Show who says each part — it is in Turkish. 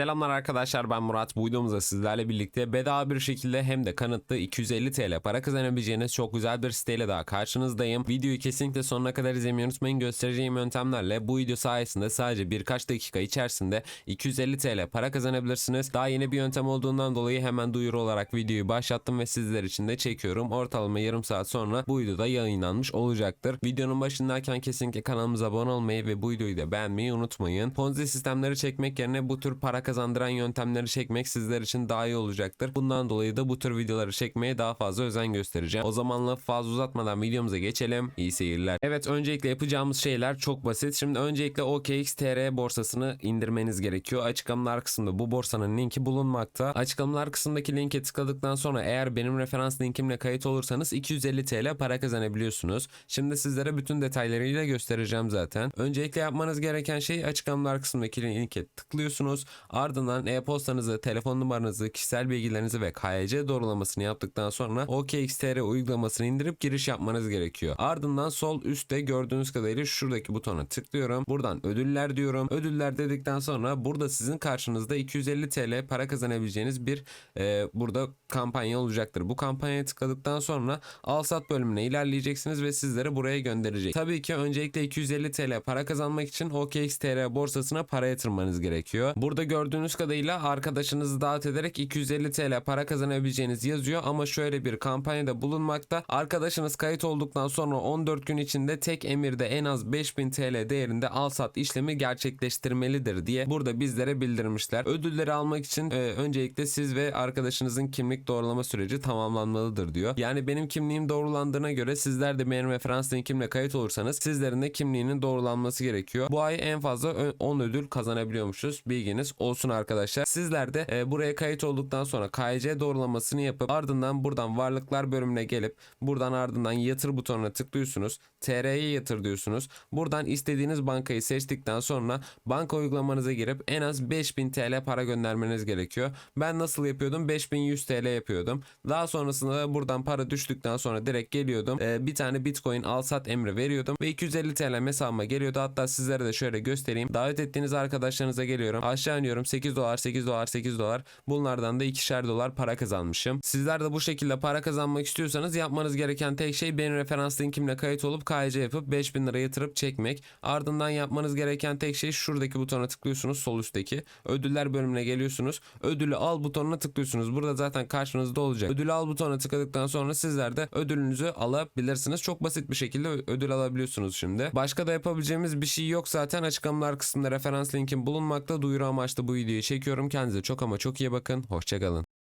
Speaker 1: Selamlar arkadaşlar ben Murat. Bu videomuzda sizlerle birlikte bedava bir şekilde hem de kanıtlı 250 TL para kazanabileceğiniz çok güzel bir siteyle daha karşınızdayım. Videoyu kesinlikle sonuna kadar izlemeyi unutmayın. Göstereceğim yöntemlerle bu video sayesinde sadece birkaç dakika içerisinde 250 TL para kazanabilirsiniz. Daha yeni bir yöntem olduğundan dolayı hemen duyuru olarak videoyu başlattım ve sizler için de çekiyorum. Ortalama yarım saat sonra bu videoda yayınlanmış olacaktır. Videonun başındayken kesinlikle kanalımıza abone olmayı ve bu videoyu da beğenmeyi unutmayın. Ponzi sistemleri çekmek yerine bu tür para kazandıran yöntemleri çekmek sizler için daha iyi olacaktır. Bundan dolayı da bu tür videoları çekmeye daha fazla özen göstereceğim. O zaman lafı fazla uzatmadan videomuza geçelim. İyi seyirler. Evet öncelikle yapacağımız şeyler çok basit. Şimdi öncelikle OKXTR borsasını indirmeniz gerekiyor. Açıklamalar kısmında bu borsanın linki bulunmakta. Açıklamalar kısmındaki linke tıkladıktan sonra eğer benim referans linkimle kayıt olursanız 250 TL para kazanabiliyorsunuz. Şimdi sizlere bütün detaylarıyla göstereceğim zaten. Öncelikle yapmanız gereken şey açıklamalar kısmındaki linke tıklıyorsunuz. Ardından e-postanızı, telefon numaranızı, kişisel bilgilerinizi ve KYC doğrulamasını yaptıktan sonra OKXTR uygulamasını indirip giriş yapmanız gerekiyor. Ardından sol üstte gördüğünüz kadarıyla şuradaki butona tıklıyorum. Buradan ödüller diyorum. Ödüller dedikten sonra burada sizin karşınızda 250 TL para kazanabileceğiniz bir e, burada kampanya olacaktır. Bu kampanyaya tıkladıktan sonra al sat bölümüne ilerleyeceksiniz ve sizleri buraya gönderecek. Tabii ki öncelikle 250 TL para kazanmak için OKXTR borsasına para yatırmanız gerekiyor. Burada gördüğünüz kadarıyla arkadaşınızı davet ederek 250 TL para kazanabileceğiniz yazıyor ama şöyle bir kampanyada bulunmakta. Arkadaşınız kayıt olduktan sonra 14 gün içinde tek emirde en az 5000 TL değerinde al sat işlemi gerçekleştirmelidir diye burada bizlere bildirmişler. Ödülleri almak için e, öncelikle siz ve arkadaşınızın kimlik doğrulama süreci tamamlanmalıdır diyor. Yani benim kimliğim doğrulandığına göre sizler de benim referans linkimle kayıt olursanız sizlerin de kimliğinin doğrulanması gerekiyor. Bu ay en fazla ö- 10 ödül kazanabiliyormuşuz. Bilginiz olsun arkadaşlar. Sizler de e, buraya kayıt olduktan sonra KYC doğrulamasını yapıp ardından buradan varlıklar bölümüne gelip buradan ardından yatır butonuna tıklıyorsunuz. TR'ye yatır diyorsunuz. Buradan istediğiniz bankayı seçtikten sonra banka uygulamanıza girip en az 5000 TL para göndermeniz gerekiyor. Ben nasıl yapıyordum? 5100 TL yapıyordum. Daha sonrasında da buradan para düştükten sonra direkt geliyordum. Ee, bir tane Bitcoin al sat emri veriyordum ve 250 TL hesabıma geliyordu. Hatta sizlere de şöyle göstereyim. Davet ettiğiniz arkadaşlarınıza geliyorum. Aşağı iniyorum 8 dolar 8 dolar 8 dolar. Bunlardan da ikişer dolar para kazanmışım. Sizler de bu şekilde para kazanmak istiyorsanız yapmanız gereken tek şey benim referans linkimle kayıt olup KYC yapıp 5000 lira yatırıp çekmek. Ardından yapmanız gereken tek şey şuradaki butona tıklıyorsunuz sol üstteki. Ödüller bölümüne geliyorsunuz. Ödülü al butonuna tıklıyorsunuz. Burada zaten karşınızda olacak. Ödülü al butonuna tıkladıktan sonra sizler de ödülünüzü alabilirsiniz. Çok basit bir şekilde ödül alabiliyorsunuz şimdi. Başka da yapabileceğimiz bir şey yok zaten. Açıklamalar kısmında referans linkim bulunmakta. Duyuru amaçlı bu videoyu çekiyorum. Kendinize çok ama çok iyi bakın. Hoşçakalın.